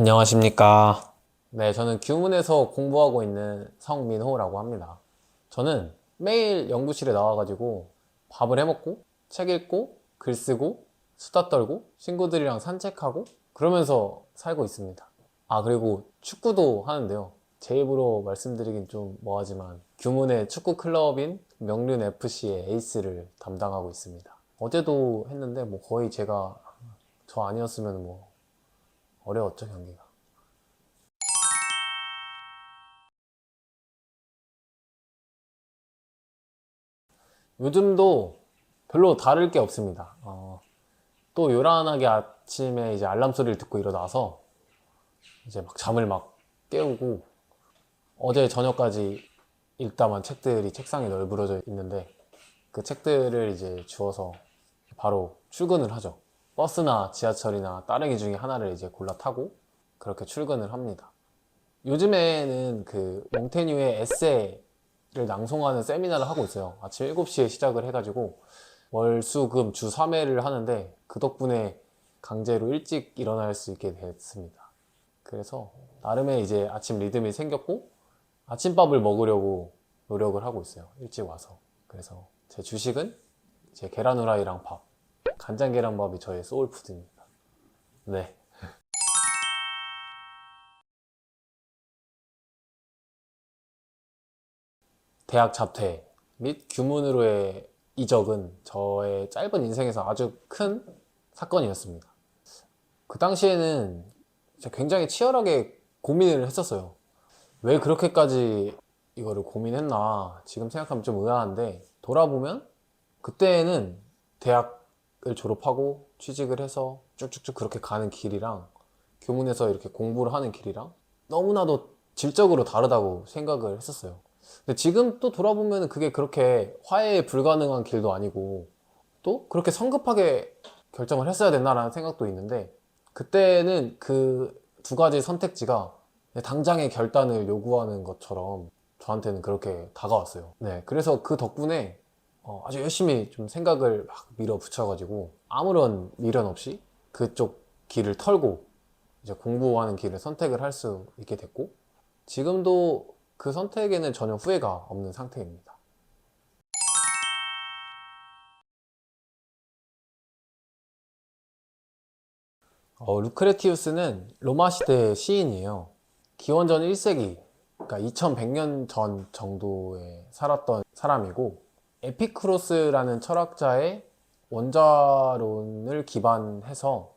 안녕하십니까. 네, 저는 규문에서 공부하고 있는 성민호라고 합니다. 저는 매일 연구실에 나와가지고 밥을 해먹고, 책 읽고, 글 쓰고, 수다 떨고, 친구들이랑 산책하고, 그러면서 살고 있습니다. 아, 그리고 축구도 하는데요. 제 입으로 말씀드리긴 좀 뭐하지만, 규문의 축구 클럽인 명륜 FC의 에이스를 담당하고 있습니다. 어제도 했는데, 뭐 거의 제가 저 아니었으면 뭐 어려웠죠, 경기가. 요즘도 별로 다를 게 없습니다. 어, 또 요란하게 아침에 이제 알람 소리를 듣고 일어나서 이제 막 잠을 막 깨우고 어제 저녁까지 읽다만 책들이 책상에 널브러져 있는데 그 책들을 이제 주워서 바로 출근을 하죠. 버스나 지하철이나 따릉이 중에 하나를 이제 골라 타고 그렇게 출근을 합니다. 요즘에는 그 몽테뉴의 에세이를 낭송하는 세미나를 하고 있어요. 아침 7시에 시작을 해가지고 월, 수, 금, 주 3회를 하는데 그 덕분에 강제로 일찍 일어날 수 있게 됐습니다. 그래서 나름의 이제 아침 리듬이 생겼고 아침밥을 먹으려고 노력을 하고 있어요. 일찍 와서. 그래서 제 주식은 제 계란 후라이랑 밥. 간장 계란밥이 저의 소울푸드입니다. 네. 대학 자퇴 및 규문으로의 이적은 저의 짧은 인생에서 아주 큰 사건이었습니다. 그 당시에는 굉장히 치열하게 고민을 했었어요. 왜 그렇게까지 이거를 고민했나 지금 생각하면 좀 의아한데 돌아보면 그때는 대학을 졸업하고 취직을 해서 쭉쭉쭉 그렇게 가는 길이랑 교문에서 이렇게 공부를 하는 길이랑 너무나도 질적으로 다르다고 생각을 했었어요. 근데 지금 또 돌아보면 그게 그렇게 화해에 불가능한 길도 아니고 또 그렇게 성급하게 결정을 했어야 됐나라는 생각도 있는데 그때는 그 두 가지 선택지가 당장의 결단을 요구하는 것처럼 저한테는 그렇게 다가왔어요. 네, 그래서 그 덕분에 어, 아주 열심히 좀 생각을 막 밀어붙여가지고 아무런 미련 없이 그쪽 길을 털고 이제 공부하는 길을 선택을 할 수 있게 됐고 지금도 그 선택에는 전혀 후회가 없는 상태입니다. 어, 루크레티우스는 로마 시대 시인이에요. 기원전 1세기, 그러니까 2100년 전 정도에 살았던 사람이고, 에피크로스라는 철학자의 원자론을 기반해서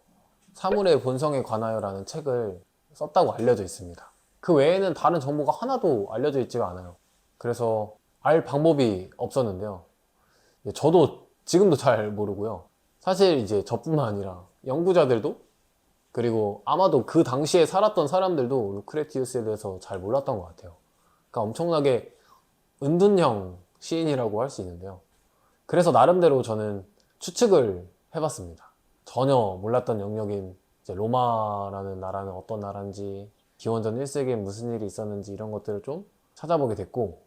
사물의 본성에 관하여라는 책을 썼다고 알려져 있습니다. 그 외에는 다른 정보가 하나도 알려져 있지가 않아요. 그래서 알 방법이 없었는데요. 저도 지금도 잘 모르고요. 사실 이제 저뿐만 아니라 연구자들도 그리고 아마도 그 당시에 살았던 사람들도 루크레티우스에 대해서 잘 몰랐던 것 같아요. 그러니까 엄청나게 은둔형 시인이라고 할 수 있는데요. 그래서 나름대로 저는 추측을 해봤습니다. 전혀 몰랐던 영역인 로마라는 나라는 어떤 나라인지, 기원전 1세기에 무슨 일이 있었는지 이런 것들을 좀 찾아보게 됐고,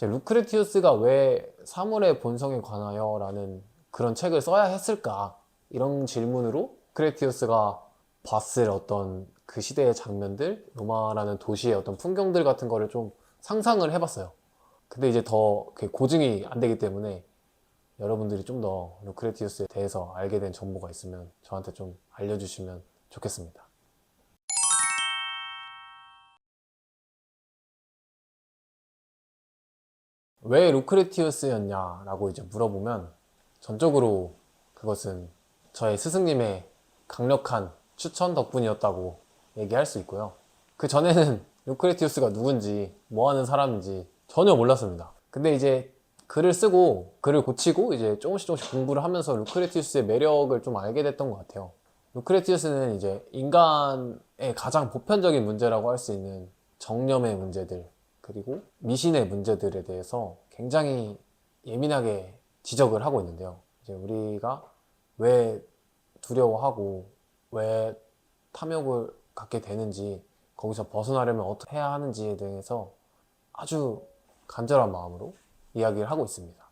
루크레티우스가 왜 사물의 본성에 관하여 라는 그런 책을 써야 했을까? 이런 질문으로 크레티우스가 봤을 어떤 그 시대의 장면들, 로마라는 도시의 어떤 풍경들 같은 거를 좀 상상을 해봤어요. 근데 이제 더 고증이 안 되기 때문에 여러분들이 좀 더 루크레티우스에 대해서 알게 된 정보가 있으면 저한테 좀 알려주시면 좋겠습니다. 왜 루크레티우스였냐라고 이제 물어보면 전적으로 그것은 저의 스승님의 강력한 추천 덕분이었다고 얘기할 수 있고요. 그 전에는 루크레티우스가 누군지, 뭐 하는 사람인지 전혀 몰랐습니다. 근데 이제 글을 쓰고 글을 고치고 이제 조금씩 조금씩 공부를 하면서 루크레티우스의 매력을 좀 알게 됐던 것 같아요. 루크레티우스는 이제 인간의 가장 보편적인 문제라고 할 수 있는 정념의 문제들 그리고 미신의 문제들에 대해서 굉장히 예민하게 지적을 하고 있는데요. 이제 우리가 왜 두려워하고 왜 탐욕을 갖게 되는지 거기서 벗어나려면 어떻게 해야 하는지에 대해서 아주 간절한 마음으로 이야기를 하고 있습니다.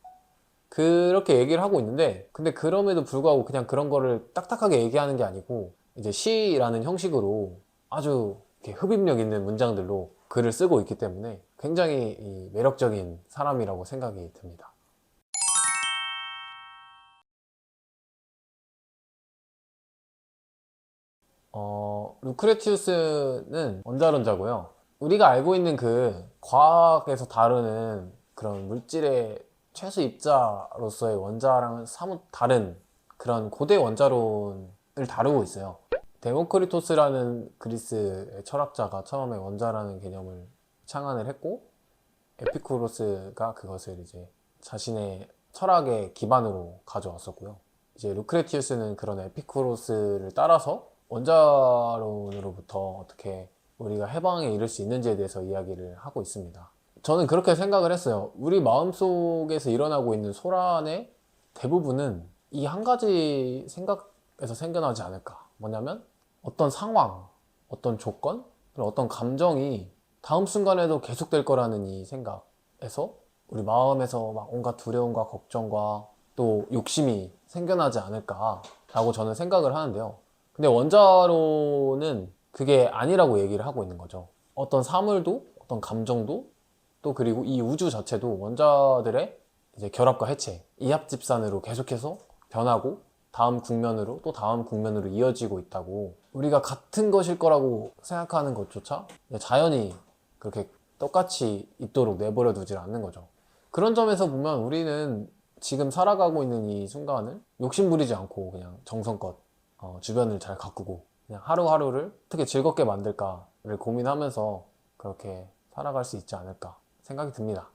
그렇게 얘기를 하고 있는데 근데 그럼에도 불구하고 그냥 그런 거를 딱딱하게 얘기하는 게 아니고 이제 시라는 형식으로 아주 흡입력 있는 문장들로 글을 쓰고 있기 때문에 굉장히 이 매력적인 사람이라고 생각이 듭니다. 어, 루크레티우스는 원자론자고요. 우리가 알고 있는 그 과학에서 다루는 그런 물질의 최소 입자로서의 원자랑은 사뭇 다른 그런 고대 원자론을 다루고 있어요. 데모크리토스라는 그리스의 철학자가 처음에 원자라는 개념을 창안을 했고 에피쿠로스가 그것을 이제 자신의 철학의 기반으로 가져왔었고요. 이제 루크레티우스는 그런 에피쿠로스를 따라서 원자론으로부터 어떻게 우리가 해방에 이를 수 있는지에 대해서 이야기를 하고 있습니다. 저는 그렇게 생각을 했어요. 우리 마음속에서 일어나고 있는 소란의 대부분은 이 한 가지 생각에서 생겨나지 않을까. 뭐냐면 어떤 상황, 어떤 조건, 어떤 감정이 다음 순간에도 계속될 거라는 이 생각에서 우리 마음에서 막 온갖 두려움과 걱정과 또 욕심이 생겨나지 않을까라고 저는 생각을 하는데요. 근데 원자로는 그게 아니라고 얘기를 하고 있는 거죠. 어떤 사물도, 어떤 감정도, 또 그리고 이 우주 자체도 원자들의 이제 결합과 해체, 이합집산으로 계속해서 변하고 다음 국면으로 또 다음 국면으로 이어지고 있다고 우리가 같은 것일 거라고 생각하는 것조차 자연히 그렇게 똑같이 있도록 내버려 두질 않는 거죠. 그런 점에서 보면 우리는 지금 살아가고 있는 이 순간을 욕심 부리지 않고 그냥 정성껏 어, 주변을 잘 가꾸고 그냥 하루하루를 어떻게 즐겁게 만들까를 고민하면서 그렇게 살아갈 수 있지 않을까 생각이 듭니다.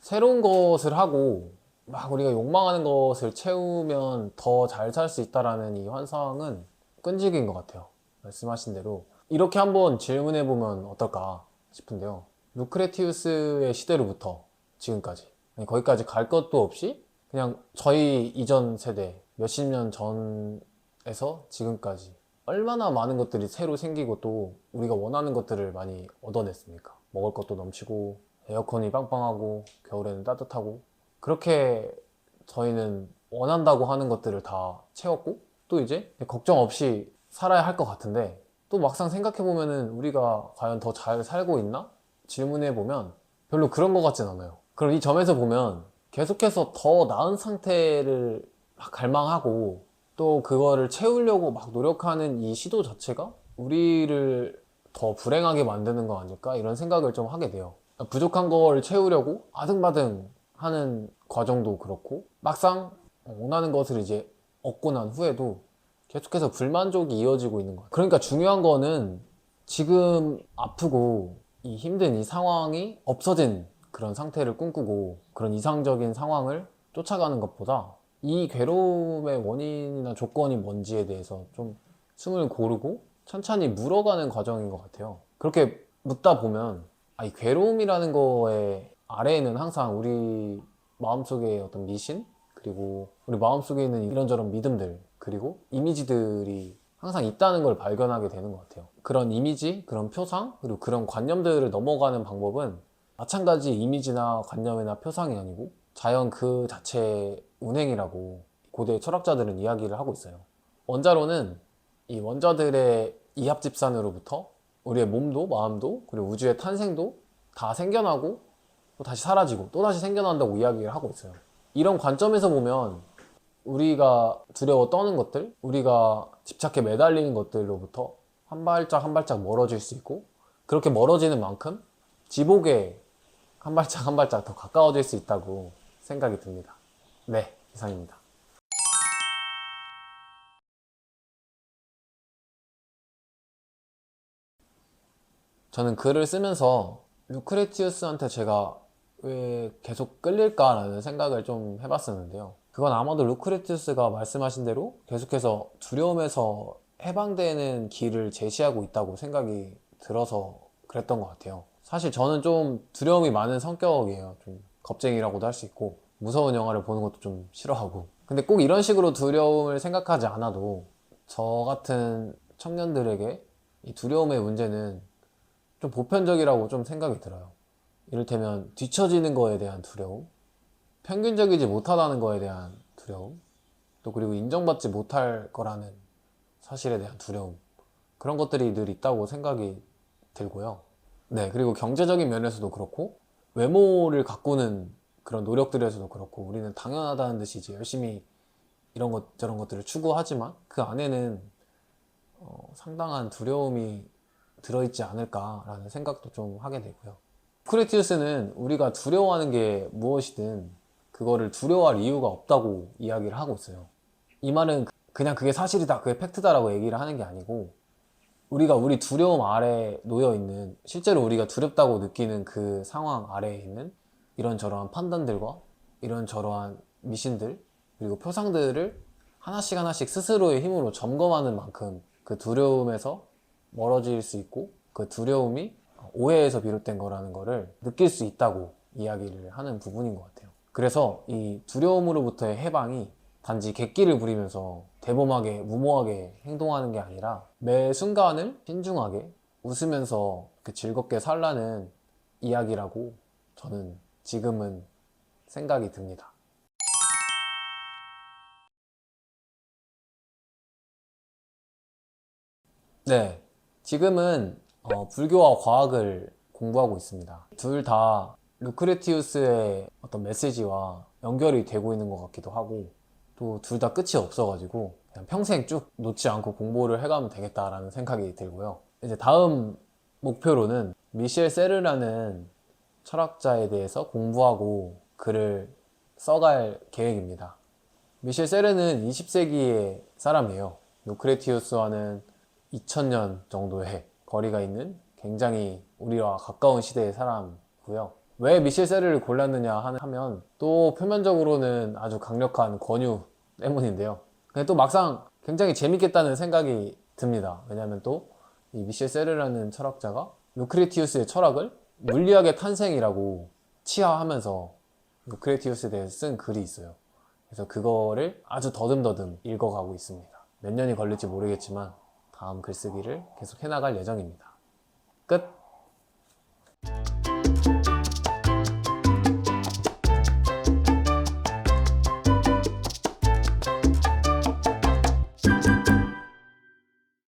새로운 것을 하고 막 우리가 욕망하는 것을 채우면 더 잘 살 수 있다라는 이 환상은 끈질긴 것 같아요. 말씀하신 대로 이렇게 한번 질문해 보면 어떨까 싶은데요. 루크레티우스의 시대로부터 지금까지 아니, 거기까지 갈 것도 없이 그냥 저희 이전 세대 몇십 년 전에서 지금까지 얼마나 많은 것들이 새로 생기고 또 우리가 원하는 것들을 많이 얻어냈습니까? 먹을 것도 넘치고 에어컨이 빵빵하고 겨울에는 따뜻하고 그렇게 저희는 원한다고 하는 것들을 다 채웠고 또 이제 걱정 없이 살아야 할 것 같은데 또 막상 생각해 보면은 우리가 과연 더 잘 살고 있나? 질문해 보면 별로 그런 것 같진 않아요. 그럼 이 점에서 보면 계속해서 더 나은 상태를 막 갈망하고 또 그거를 채우려고 막 노력하는 이 시도 자체가 우리를 더 불행하게 만드는 거 아닐까? 이런 생각을 좀 하게 돼요. 부족한 걸 채우려고 아등바등 하는 과정도 그렇고 막상 원하는 것을 이제 얻고 난 후에도 계속해서 불만족이 이어지고 있는 거예요. 그러니까 중요한 거는 지금 아프고 이 힘든 이 상황이 없어진 그런 상태를 꿈꾸고 그런 이상적인 상황을 쫓아가는 것보다 이 괴로움의 원인이나 조건이 뭔지에 대해서 좀 숨을 고르고 천천히 물어가는 과정인 것 같아요. 그렇게 묻다 보면 아, 이 괴로움이라는 거에 아래에는 항상 우리 마음속에 어떤 미신 그리고 우리 마음속에 있는 이런저런 믿음들 그리고 이미지들이 항상 있다는 걸 발견하게 되는 것 같아요. 그런 이미지, 그런 표상, 그리고 그런 관념들을 넘어가는 방법은 마찬가지 이미지나 관념이나 표상이 아니고 자연 그 자체의 운행이라고 고대 철학자들은 이야기를 하고 있어요. 원자로는 이 원자들의 이합집산으로부터 우리의 몸도 마음도 그리고 우주의 탄생도 다 생겨나고 또 다시 사라지고 또 다시 생겨난다고 이야기를 하고 있어요. 이런 관점에서 보면 우리가 두려워 떠는 것들, 우리가 집착해 매달리는 것들로부터 한 발짝 한 발짝 멀어질 수 있고 그렇게 멀어지는 만큼 지복에 한 발짝 한 발짝 더 가까워질 수 있다고 생각이 듭니다. 네, 이상입니다. 저는 글을 쓰면서 루크레티우스한테 제가 왜 계속 끌릴까라는 생각을 좀 해봤었는데요. 그건 아마도 루크레티우스가 말씀하신 대로 계속해서 두려움에서 해방되는 길을 제시하고 있다고 생각이 들어서 그랬던 것 같아요. 사실 저는 좀 두려움이 많은 성격이에요. 좀 겁쟁이라고도 할 수 있고 무서운 영화를 보는 것도 좀 싫어하고. 근데 꼭 이런 식으로 두려움을 생각하지 않아도 저 같은 청년들에게 이 두려움의 문제는 좀 보편적이라고 좀 생각이 들어요. 이를테면 뒤처지는 거에 대한 두려움, 평균적이지 못하다는 거에 대한 두려움, 또 그리고 인정받지 못할 거라는 사실에 대한 두려움, 그런 것들이 늘 있다고 생각이 들고요. 네, 그리고 경제적인 면에서도 그렇고, 외모를 가꾸는 그런 노력들에서도 그렇고, 우리는 당연하다는 듯이 이제 열심히 이런 것, 저런 것들을 추구하지만, 그 안에는 어, 상당한 두려움이 들어있지 않을까라는 생각도 좀 하게 되고요. 크레티우스는 우리가 두려워하는 게 무엇이든 그거를 두려워할 이유가 없다고 이야기를 하고 있어요. 이 말은 그냥 그게 사실이다, 그게 팩트다라고 얘기를 하는 게 아니고 우리가 우리 두려움 아래 놓여 있는 실제로 우리가 두렵다고 느끼는 그 상황 아래에 있는 이런저러한 판단들과 이런저러한 미신들 그리고 표상들을 하나씩 하나씩 스스로의 힘으로 점검하는 만큼 그 두려움에서 멀어질 수 있고 그 두려움이 오해에서 비롯된 거라는 거를 느낄 수 있다고 이야기를 하는 부분인 것 같아요. 그래서 이 두려움으로부터의 해방이 단지 객기를 부리면서 대범하게 무모하게 행동하는 게 아니라 매 순간을 신중하게 웃으면서 그 즐겁게 살라는 이야기라고 저는 지금은 생각이 듭니다. 네, 지금은 어, 불교와 과학을 공부하고 있습니다. 둘 다 루크레티우스의 어떤 메시지와 연결이 되고 있는 것 같기도 하고 또 둘 다 끝이 없어가지고 평생 쭉 놓지 않고 공부를 해가면 되겠다라는 생각이 들고요. 이제 다음 목표로는 미셸 세르라는 철학자에 대해서 공부하고 글을 써갈 계획입니다. 미셸 세르는 20세기의 사람이에요. 루크레티우스와는 2000년 정도의 거리가 있는 굉장히 우리와 가까운 시대의 사람이고요. 왜 미셸 세르를 골랐느냐 하면 또 표면적으로는 아주 강력한 권유 때문인데요. 근데 또 막상 굉장히 재밌겠다는 생각이 듭니다. 왜냐하면 또 이 미셸 세르라는 철학자가 루크레티우스의 철학을 물리학의 탄생이라고 치하하면서 루크레티우스에 대해서 쓴 글이 있어요. 그래서 그거를 아주 더듬더듬 읽어가고 있습니다. 몇 년이 걸릴지 모르겠지만 다음 글쓰기를 계속 해나갈 예정입니다. 끝!